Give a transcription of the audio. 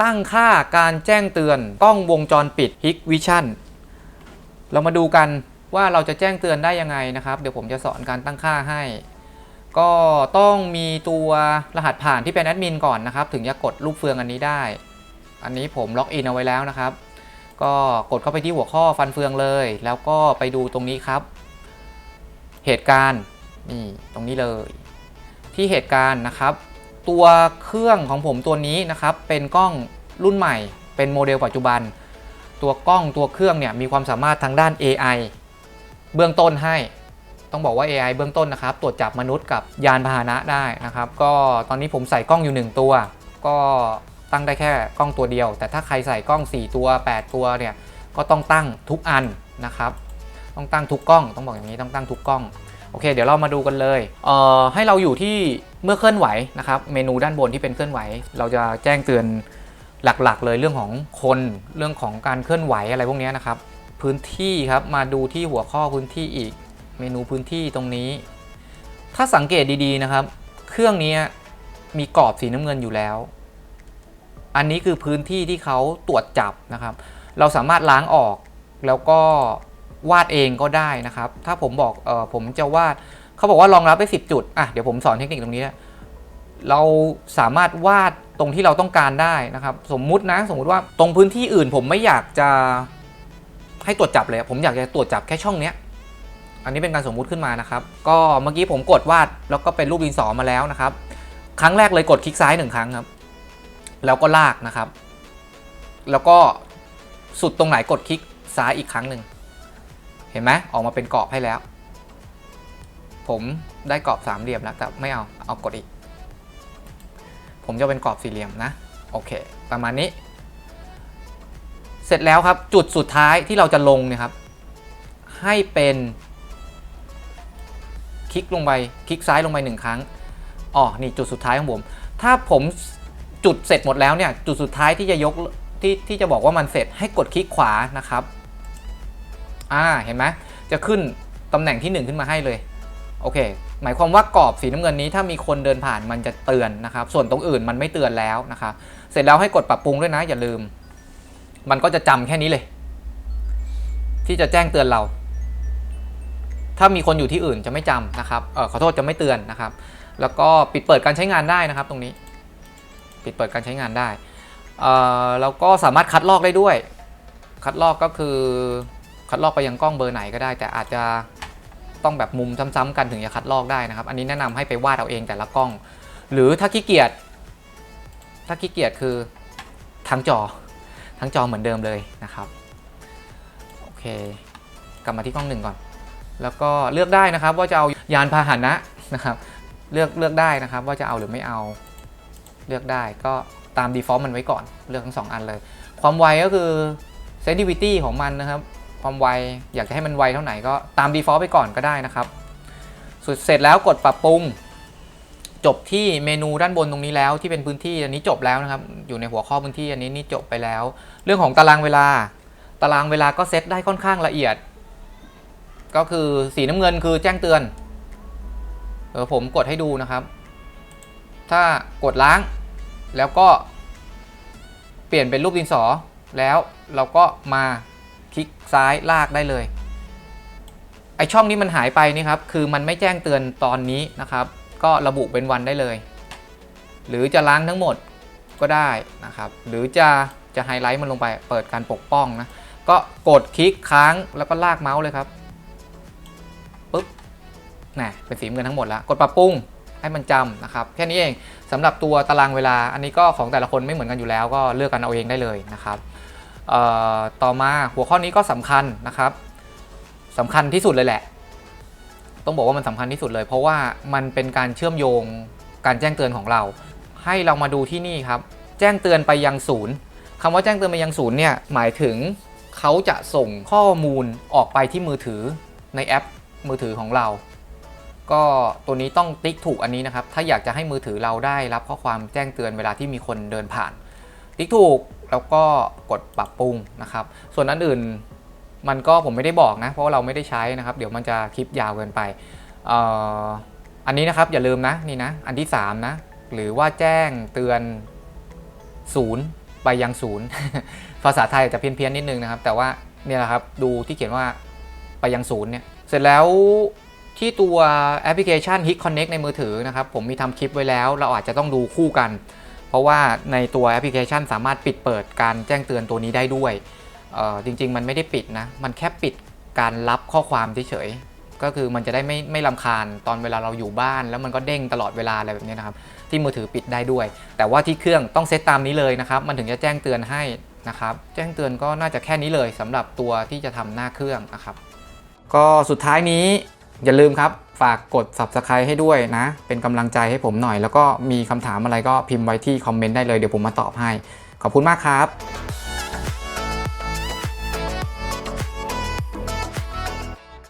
ตั้งค่าการแจ้งเตือนกล้องวงจรปิด Hik Vision เรามาดูกันว่าเราจะแจ้งเตือนได้ยังไงนะครับ เดี๋ยวผมจะสอนการตั้งค่าให้ ก็ต้องมีตัวรหัสผ่านที่เป็นแอดมินก่อนนะครับ ถึงจะกดลูกเฟืองอันนี้ได้ อันนี้ผมล็อกอินเอาไว้แล้วนะครับ ก็กดเข้าไปที่หัวข้อฟันเฟืองเลย แล้วก็ไปดูตรงนี้ครับ เหตุการณ์นี่ตรงนี้เลย ที่เหตุการณ์นะครับ ตัวเครื่องของผมตัวนี้นะครับ เป็นกล้องรุ่นใหม่ เป็นโมเดลปัจจุบัน ตัวกล้องตัวเครื่องเนี่ยมีความสามารถทางด้าน AI เบื้องต้นให้ ต้องบอกว่า AI เบื้องต้นนะครับ ตรวจจับมนุษย์กับยานพาหนะได้นะครับ ก็ตอนนี้ผมใส่กล้องอยู่ 1 ตัว ก็ตั้งได้แค่กล้องตัวเดียว แต่ถ้าใครใส่กล้อง 4 ตัว 8 ตัวเนี่ย ก็ต้องตั้งทุกอันนะครับ ต้องตั้งทุกกล้อง ต้องบอกอย่างนี้ ต้องตั้งทุกกล้อง โอเค เดี๋ยวเรามาดูกันเลยเอ่อให้เราอยู่ที่เมื่อเคลื่อนไหวนะครับ เมนูด้านบนที่เป็นเคลื่อนไหว เราจะแจ้งเตือนหลักๆ เลยเรื่องของคนเรื่องของการเคลื่อนไหวอะไรพวกนี้นะครับ พื้นที่ครับมาดูที่หัวข้อพื้นที่อีก เมนูพื้นที่ตรงนี้ ถ้าสังเกตดีๆนะครับ เครื่องนี้มีกรอบสีน้ำเงินอยู่แล้ว อันนี้คือพื้นที่ที่เขาตรวจจับนะครับ เราสามารถล้างออกแล้วก็ วาดเองก็ได้นะครับ ถ้าผมบอกเออผมจะวาดเขาบอกว่ารองรับได้ 10 จุดอะเดี๋ยวผมสอนเทคนิคตรงนี้นะเราสามารถวาดตรงที่เราต้องการได้นะครับ สมมุตินะสมมุติว่าตรงพื้นที่อื่น ผมไม่อยากจะให้ตรวจจับเลย ผมอยากจะตรวจจับแค่ช่องเนี้ยอันนี้เป็นการสมมุติขึ้นมานะครับ ก็เมื่อกี้ผมกดวาดแล้วก็เป็นรูปดินสอมาแล้วนะครับ ครั้งแรกเลยกดคลิกซ้ายหนึ่งครั้งครับ แล้วก็ลากนะครับ แล้วก็สุดตรงไหนกดคลิกซ้ายอีกครั้งหนึ่ง เห็นไหมออกมาเป็นกรอบให้แล้ว ผมได้กรอบสามเหลี่ยมแล้วแต่ไม่เอาเอากดอีก ผมจะเป็นกรอบสี่เหลี่ยมนะโอเค ประมาณนี้ เสร็จแล้วครับจุดสุดท้ายที่เราจะลงเนี่ยครับ ให้เป็นคลิกลงไปคลิกซ้ายลงไปหนึ่งครั้งอ๋อนี่จุดสุดท้ายของผม ถ้าผมจุดเสร็จหมดแล้วเนี่ยจุดสุดท้ายที่จะยกที่ที่จะบอกว่ามันเสร็จให้กดคลิกขวานะครับ อ่าเห็นไหมจะขึ้นตำแหน่งที่ 1 ขึ้นมาให้เลยโอเค หมายความว่ากรอบสีน้ำเงินนี้ถ้ามีคนเดินผ่านมันจะเตือนนะครับ ส่วนตรงอื่นมันไม่เตือนแล้วนะครับเสร็จแล้วให้กดปรับปรุงด้วยนะอย่าลืม มันก็จะจำแค่นี้เลย ที่จะแจ้งเตือนเรา ถ้ามีคนอยู่ที่อื่นจะไม่จำนะครับเออขอโทษจะไม่เตือนนะครับ แล้วก็ปิดเปิดการใช้งานได้นะครับ ตรงนี้ ปิดเปิดการใช้งานได้เอ่อแล้วก็สามารถคัดลอกได้ด้วย คัดลอกก็คือ คัดลอกไปยังกล้องเบอร์ไหนก็ได้ แต่อาจจะต้องแบบมุมซ้ำๆกันถึงจะคัดลอกได้นะครับ อันนี้แนะนำให้ไปวาดเอาเองแต่ละกล้อง หรือถ้าขี้เกียจถ้าขี้เกียจคือทั้งจอทั้งจอเหมือนเดิมเลยนะครับโอเค กลับมาที่กล้องหนึ่งก่อน แล้วก็เลือกได้นะครับว่าจะเอายานพาหนะนะครับ เลือกเลือกได้นะครับว่าจะเอาหรือไม่เอาเลือกได้ก็ตาม default มันไว้ก่อน เลือกทั้งสองอันเลย ความไวก็คือ sensitivity ของมันนะครับ ความไว อยากจะให้มันไวเท่าไหร่ก็ตาม default ไปก่อนก็ได้นะครับสุดเสร็จแล้วกดปรับปรุง จบที่เมนูด้านบนตรงนี้แล้วที่เป็นพื้นที่อันนี้จบแล้วนะครับ อยู่ในหัวข้อพื้นที่อันนี้นี่จบไปแล้ว เรื่องของตารางเวลา ตารางเวลาก็เซตได้ค่อนข้างละเอียด ก็คือสีน้ำเงินคือแจ้งเตือนเออผมกดให้ดูนะครับ ถ้ากดล้างแล้วก็เปลี่ยนเป็นรูปดินสอแล้วเราก็มา คลิกซ้ายลากได้เลย ไอช่องนี้มันหายไปนี่ครับ คือมันไม่แจ้งเตือนตอนนี้นะครับ ก็ระบุเป็นวันได้เลย หรือจะล้างทั้งหมดก็ได้นะครับ หรือจะจะไฮไลท์มันลงไปเปิดการปกป้องนะ ก็กดคลิกค้างแล้วก็ลากเมาส์เลยครับปุ๊บน่ะเป็นสีเงินทั้งหมดแล้ว กดปรับปรุงให้มันจำนะครับ แค่นี้เองสำหรับตัวตารางเวลาอันนี้ก็ของแต่ละคนไม่เหมือนกันอยู่แล้ว ก็เลือกกันเอาเองได้เลยนะครับ ต่อมาหัวข้อนี้ก็สำคัญนะครับสำคัญที่สุดเลยแหละ ต้องบอกว่ามันสำคัญที่สุดเลย เพราะว่ามันเป็นการเชื่อมโยงการแจ้งเตือนของเรา ให้เรามาดูที่นี่ครับ แจ้งเตือนไปยังศูนย์คำว่าแจ้งเตือนไปยังศูนย์เนี่ยหมายถึงเขาจะส่งข้อมูลออกไปที่มือถือในแอปมือถือของเรา ก็ตัวนี้ต้องติ๊กถูกอันนี้นะครับ ถ้าอยากจะให้มือถือเราได้รับข้อความแจ้งเตือนเวลาที่มีคนเดินผ่าน ติ๊กถูกแล้วก็กดปรับปรุงนะครับ ส่วนอันอื่นมันก็ผมไม่ได้บอกนะ เพราะาเราไม่ได้ใช้นะครับ เดี๋ยวมันจะคลิปยาวเกินไปอออันนี้นะครับอย่าลืมนะนี่นะ อันที่ 3 นะ หรือว่าแจ้งเตือนศูนย์ไปยังศูนย์ภาษาไทยอาจจะเพี้ยนๆนิดนึงนะครับ แต่ว่าเนี่ยแหละครับดูที่เขียนว่าไปยังศูนย์เนี่ยเสร็จแล้วที่ตัวแอปพลิเคชัน Hit Connect ในมือถือนะครับ ผมมีทำคลิปไว้แล้ว เราอาจจะต้องดูคู่กัน เพราะว่าในตัวแอปพลิเคชัน สามารถปิดเปิดการแจ้งเตือนตัวนี้ได้ด้วย จริง ๆ มันไม่ได้ปิดนะ มันแค่ปิดการรับข้อความเฉยๆ ก็คือมันจะได้ไม่ไม่ลำคาญตอนเวลาเราอยู่บ้าน แล้วมันก็เด้งตลอดเวลาอะไรแบบนี้นะครับ ที่มือถือปิดได้ด้วย แต่ว่าที่เครื่องต้องเซตตามนี้เลยนะครับ มันถึงจะแจ้งเตือนให้นะครับ แจ้งเตือนก็น่าจะแค่นี้เลยสำหรับตัวที่จะทำหน้าเครื่องนะครับ ก็สุดท้ายนี้ อย่าลืมครับ ฝากกด subscribe ให้ด้วยนะ เป็นกำลังใจให้ผมหน่อย แล้วก็มีคำถามอะไรก็พิมพ์ไว้ที่คอมเมนต์ได้เลยเดี๋ยวผมมาตอบให้ ขอบคุณมากครับ